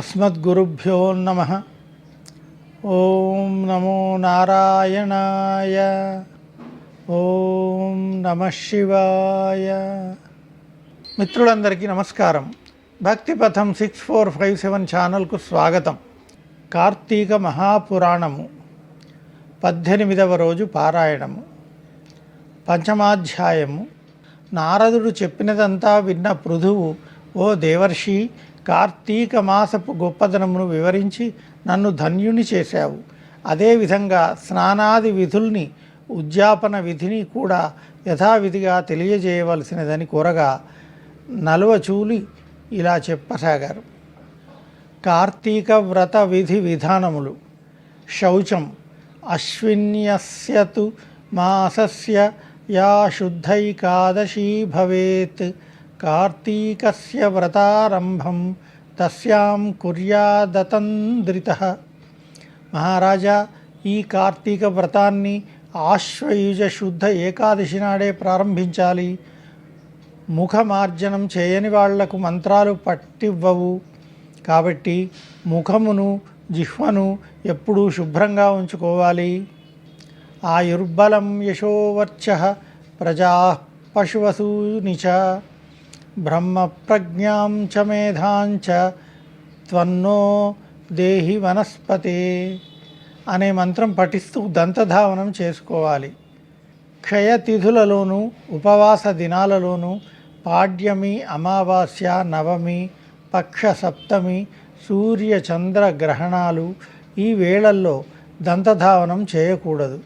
అస్మద్గురుభ్యో నమ. ఓం నమో నారాయణాయ. ఓం నమ శివాయ. మిత్రులందరికీ నమస్కారం. Bhakthipatham six four five seven ఛానల్కు స్వాగతం. కార్తీక మహాపురాణము. పద్దెనిమిదవ రోజు పారాయణము. పంచమాధ్యాయము. నారదుడు చెప్పినదంతా విన్న పృథువు ఓ దేవర్షి కార్తీక మాసపు గొప్పదనమును వివరించి నన్ను ధన్యుని చేశావు. అదేవిధంగా స్నానాది విధుల్ని ఉద్యాపన విధిని కూడా యథావిధిగా తెలియజేయవలసినదని కోరగా నలువచూలి ఇలా చెప్పసాగారు. కార్తీక వ్రత విధి విధానములు. శౌచం. అశ్విన్యస్యతు మాసస్య యా శుద్ధైకాదశీ భవేత్. కార్తీకస్య వ్రతారంభం తస్యాం కుర్యాదతంద్రిత మహారాజా ఈ కార్తీక వ్రతాన్ని ఆశ్వయుజ శుద్ధ ఏకాదశి నాడే ప్రారంభించాలి. ముఖమార్జనం చేయని వాళ్ళకు మంత్రాలు పట్టివ్వవు. కాబట్టి ముఖమును జిహ్వను ఎప్పుడూ శుభ్రంగా ఉంచుకోవాలి. ఆయుర్బలం యశోవర్చ ప్రజా పశువసూని చ బ్రహ్మ ప్రజ్ఞాం చ మేధాంచ త్వన్నో దేహి వనస్పతి అనే మంత్రం పఠిస్తూ దంతధావనం చేసుకోవాలి. క్షయతిథులలోనూ ఉపవాస దినాలలోనూ పాడ్యమి అమావాస్య నవమి పక్ష సప్తమి సూర్య చంద్ర గ్రహణాలు ఈ వేళల్లో దంతధావనం చేయకూడదు.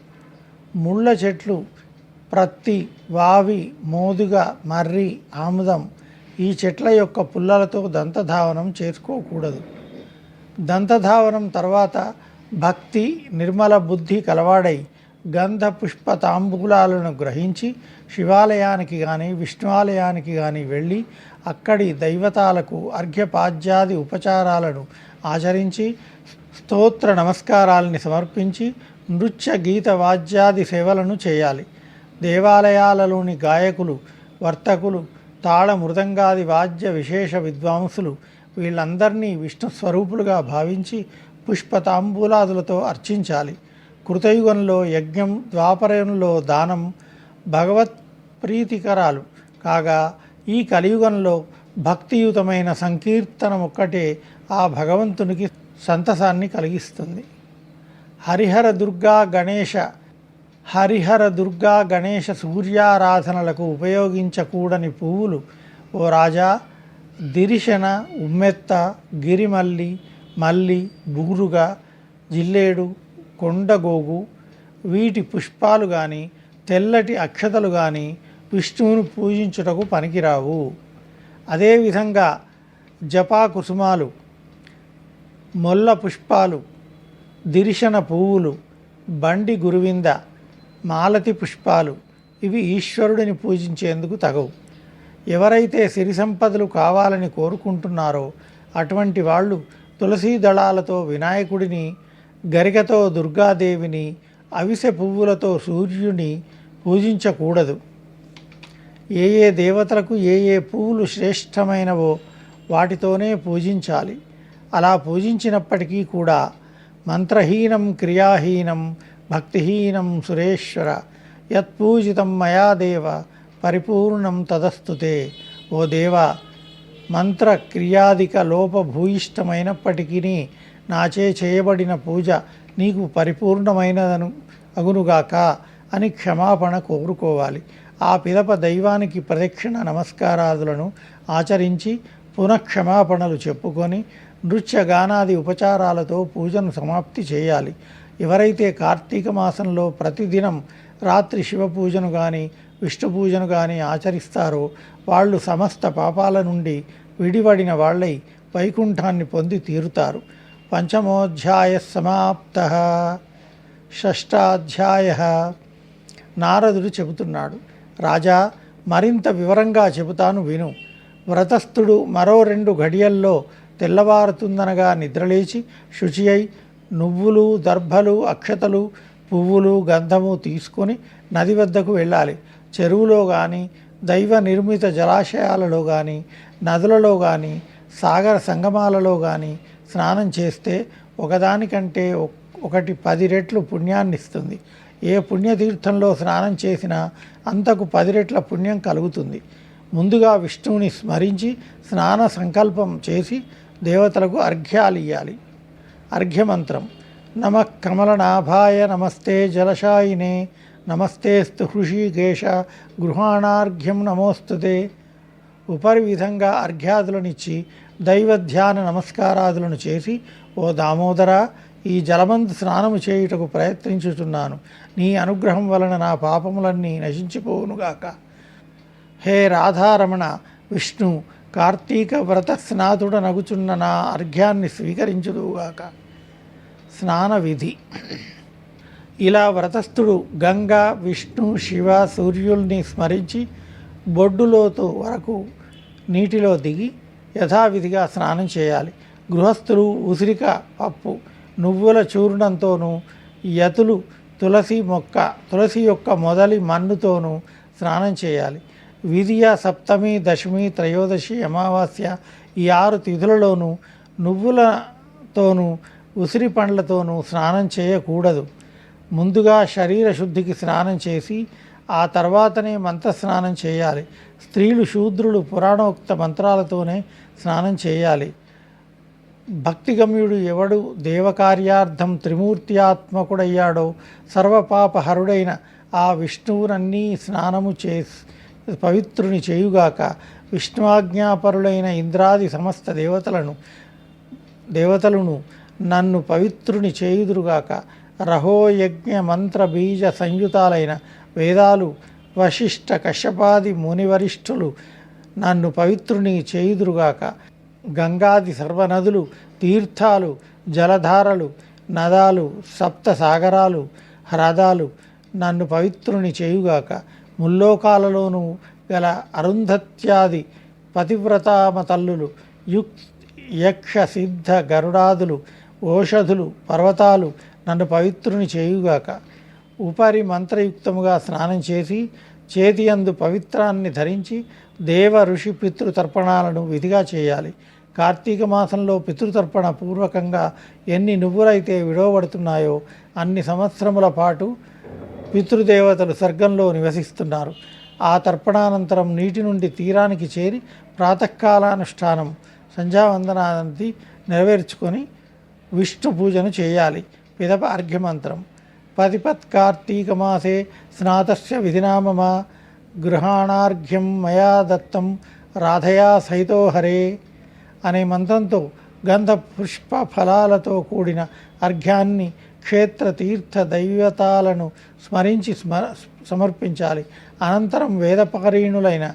ముళ్ళ చెట్లు ప్రత్తి వావి మోదుగ మర్రి ఆముదం ఈ చెట్ల యొక్క పుల్లలతో దంతధావనం చేసుకోకూడదు. దంతధావనం తర్వాత భక్తి నిర్మల బుద్ధి కలవాడై గంధ పుష్ప తాంబూలాలను గ్రహించి శివాలయానికి కానీ విష్ణువాలయానికి కానీ వెళ్ళి అక్కడి దైవతాలకు అర్ఘ్యపాద్యాది ఉపచారాలను ఆచరించి స్తోత్ర నమస్కారాలని సమర్పించి నృత్య గీత వాద్యాది సేవలను చేయాలి. దేవాలయాలలోని గాయకులు వర్తకులు తాళ మృదంగాది వాద్య విశేష విద్వాంసులు వీళ్ళందరినీ విష్ణు స్వరూపులుగా భావించి పుష్పతాంబూలాదులతో అర్చించాలి. కృతయుగంలో యజ్ఞం ద్వాపరయంలో దానం భగవత్ ప్రీతికరాలు. కాగా ఈ కలియుగంలో భక్తియుతమైన సంకీర్తనం ఒక్కటే ఆ భగవంతునికి సంతసాన్ని కలిగిస్తుంది. హరిహర దుర్గా గణేశ హరిహర దుర్గా గణేష సూర్యారాధనలకు ఉపయోగించకూడని పువ్వులు. ఓ రాజా దిరిశన ఉమ్మెత్త గిరిమల్లి మల్లి బూరుగ జిల్లేడు కొండగోగు వీటి పుష్పాలు కానీ తెల్లటి అక్షతలు కానీ విష్ణువును పూజించుటకు పనికిరావు. అదేవిధంగా జపా కుసుమాలు మొల్ల పుష్పాలు దిరిశన పువ్వులు బండి గురువింద మాలతి పుష్పాలు ఇవి ఈశ్వరుడిని పూజించేందుకు తగవు. ఎవరైతే సిరి సంపదలు కావాలని కోరుకుంటున్నారో అటువంటి వాళ్ళు తులసీ దళాలతో వినాయకుడిని గరికతో దుర్గాదేవిని అవిసె పువ్వులతో సూర్యుని పూజించకూడదు. ఏ ఏ దేవతలకు ఏ ఏ పువ్వులు శ్రేష్టమైనవో వాటితోనే పూజించాలి. అలా పూజించినప్పటికీ కూడా మంత్రహీనం క్రియాహీనం భక్తిహీనం సురేశ్వర యత్పూజితం మయా దేవ పరిపూర్ణం తదస్తుతే ఓ దేవ మంత్ర క్రియాదిక లోపభూయిష్టమైనప్పటికీ నాచే చేయబడిన పూజ నీకు పరిపూర్ణమైనదను అగునుగాక అని క్షమాపణ కోరుకోవాలి. ఆ పిదప దైవానికి ప్రదక్షిణ నమస్కారాదులను ఆచరించి పునఃక్షమాపణలు చెప్పుకొని నృత్య గానాది ఉపచారాలతో పూజను సమాప్తి చేయాలి. ఎవరైతే కార్తీక మాసంలో ప్రతిదినం రాత్రి శివ పూజను కానీ విష్ణు పూజను కానీ ఆచరిస్తారో వాళ్ళు సమస్త పాపాల నుండి విడివడిన వాళ్ళై వైకుంఠాన్ని పొంది తీరుతారు. పంచమోధ్యాయ సమాప్త. షష్టాధ్యాయ. నారదుడు చెబుతున్నాడు రాజా మరింత వివరంగా చెబుతాను విను. వ్రతస్థుడు మరో రెండు ఘడియల్లో తెల్లవారుతుందనగా నిద్రలేచి శుచి అయి నువ్వులు దర్భలు అక్షతలు పువ్వులు గంధము తీసుకొని నది వద్దకు వెళ్ళాలి. చెరువులో కానీ దైవ నిర్మిత జలాశయాలలో కానీ నదులలో కానీ సాగర సంగమాలలో కానీ స్నానం చేస్తే ఒకదానికంటే ఒకటి పది రెట్లు పుణ్యాన్ని ఇస్తుంది. ఏ పుణ్యతీర్థంలో స్నానం చేసినా అంతకు పది రెట్ల పుణ్యం కలుగుతుంది. ముందుగా విష్ణువుని స్మరించి స్నాన సంకల్పం చేసి దేవతలకు అర్ఘ్యాలు ఇవ్వాలి అర్ఘ్యమంత్రం. నమ కమలనాభాయ నమస్తే జలశాయినే నమస్తేస్తు హృషికేశ గృహాణార్ఘ్యం నమోస్తుతే. ఉపరి విధంగా అర్ఘ్యాదులనిచ్చి దైవ ధ్యాన నమస్కారాదులను చేసి ఓ దామోదర ఈ జలమందు స్నానము చేయుటకు ప్రయత్నించుచున్నాను. నీ అనుగ్రహం వలన నా పాపములన్నీ నశించిపోవునుగాక. హే రాధారమణ విష్ణు కార్తీక వ్రత స్నాతుడ నగుచున్న నా అర్ఘ్యాన్ని స్వీకరించుదువుగాక. స్నాన విధి ఇలా వ్రతస్థుడు గంగా విష్ణు శివ సూర్యుల్ని స్మరించి బొడ్డులోతు వరకు నీటిలో దిగి యథావిధిగా స్నానం చేయాలి. గృహస్థులు ఉసిరిక పప్పు నువ్వుల చూర్ణంతోనూ యతులు తులసి మొక్క తులసి యొక్క మొదలి మన్నుతోనూ స్నానం చేయాలి. విధియ సప్తమి దశమి త్రయోదశి అమావాస్య ఈ ఆరు తిథులలోనూ నువ్వులతోనూ ఉసిరి పండ్లతోనూ స్నానం చేయకూడదు. ముందుగా శరీర శుద్ధికి స్నానం చేసి ఆ తర్వాతనే మంత్ర స్నానం చేయాలి. స్త్రీలు శూద్రులు పురాణోక్త మంత్రాలతోనే స్నానం చేయాలి. భక్తిగమ్యుడు ఎవడు దేవకార్యార్థం త్రిమూర్త్యాత్మకుడయ్యాడో సర్వపాపహరుడైన ఆ విష్ణువునన్నీ స్నానము చేసి పవిత్రుని చేయుగాక విష్ణువాజ్ఞాపరులైన ఇంద్రాది సమస్త దేవతలను దేవతలను నన్ను పవిత్రుని చేయుదురుగాక రహోయజ్ఞ మంత్ర బీజ సంయుతాలైన వేదాలు వశిష్ట కశ్యపాది మునివరిష్ఠులు నన్ను పవిత్రుని చేయుదురుగాక గంగాది సర్వనదులు తీర్థాలు జలధారలు నదాలు సప్త సాగరాలు హ్రదాలు నన్ను పవిత్రుని చేయుగాక ముల్లోకాలలోనూ గల అరుంధత్యాది పతివ్రతామ తల్లులు యుక్ యక్ష సిద్ధ గరుడాదులు ఓషధులు పర్వతాలు నన్ను పవిత్రుని చేయుగాక. ఉపరి మంత్రయుక్తముగా స్నానం చేసి చేతియందు పవిత్రాన్ని ధరించి దేవ ఋషి పితృతర్పణాలను విధిగా చేయాలి. కార్తీక మాసంలో పితృతర్పణ పూర్వకంగా ఎన్ని నువ్వులైతే విడవబడుతున్నాయో అన్ని సంవత్సరముల పాటు పితృదేవతలు స్వర్గంలో నివసిస్తున్నారు. ఆ తర్పణానంతరం నీటి నుండి తీరానికి చేరి ప్రాతకాలానుష్ఠానం సంధ్యావందనాది నెరవేర్చుకొని విష్ణు పూజను చేయాలి. పిదప అర్ఘ్యమంత్రం పదిపత్ కార్తీక మాసే స్నాతస్య విధినామమా గృహాణార్ఘ్యం మయా దత్తం రాధయా సహితో హరే అనే మంత్రంతో గంధ పుష్ప ఫలాలతో కూడిన అర్ఘ్యాన్ని క్షేత్ర తీర్థ దైవతాలను స్మరించి స్మ సమర్పించాలి. అనంతరం వేదపకరీణులైన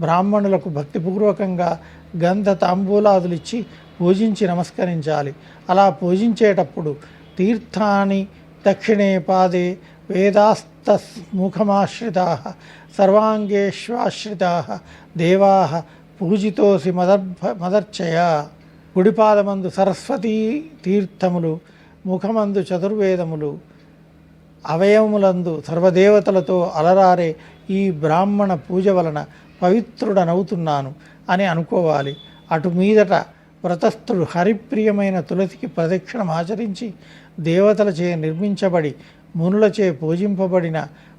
బ్రాహ్మణులకు భక్తిపూర్వకంగా గంధ తాంబూలాదులిచ్చి పూజించి నమస్కరించాలి. అలా పూజించేటప్పుడు తీర్థాన్ని దక్షిణే పాదే వేదాస్తముఖమాశ్రితా సర్వాంగేష్వాశ్రితా దేవా పూజితోసి మదర్భ మదర్చయ. గుడిపాదమందు సరస్వతీ తీర్థములు ముఖమందు చతుర్వేదములు అవయవములందు సర్వదేవతలతో అలరారే ఈ బ్రాహ్మణ పూజ వలన పవిత్రుడనవుతున్నాను అని అనుకోవాలి. అటు మీదట వ్రతస్థుడు హరిప్రియమైన తులసికి ప్రదక్షిణం ఆచరించి దేవతలచే నిర్మించబడి మునులచే పూజింపబడిన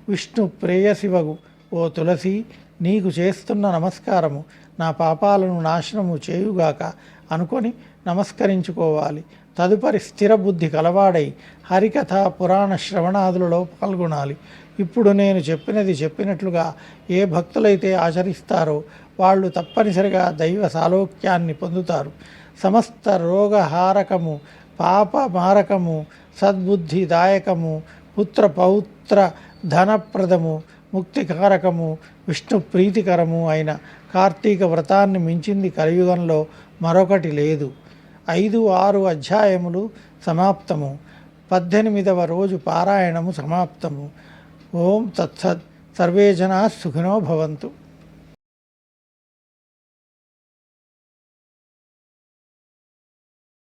విష్ణు ప్రేయశివగు ఓ తులసి నీకు చేస్తున్న నమస్కారము నా పాపాలను నాశనము చేయుగాక అనుకొని నమస్కరించుకోవాలి. తదుపరి స్థిర బుద్ధి కలవాడై హరికథ పురాణ శ్రవణాదులలో పాల్గొనాలి. ఇప్పుడు నేను చెప్పినది చెప్పినట్లుగా ఏ భక్తులైతే ఆచరిస్తారో వాళ్ళు తప్పనిసరిగా దైవ సాలోక్యాన్ని పొందుతారు. సమస్త రోగహారకము పాప మారకము సద్బుద్ధిదాయకము పుత్ర పౌత్ర ధనప్రదము ముక్తికారకము విష్ణు ప్రీతికరము అయిన కార్తీక వ్రతాన్ని మించింది కలియుగంలో మరొకటి లేదు. ఐదు ఆరు అధ్యాయములు సమాప్తము. పద్దెనిమిదవ రోజు పారాయణము సమాప్తము. ఓం తత్సత్. సర్వే జనా సుఖినో భవంతు.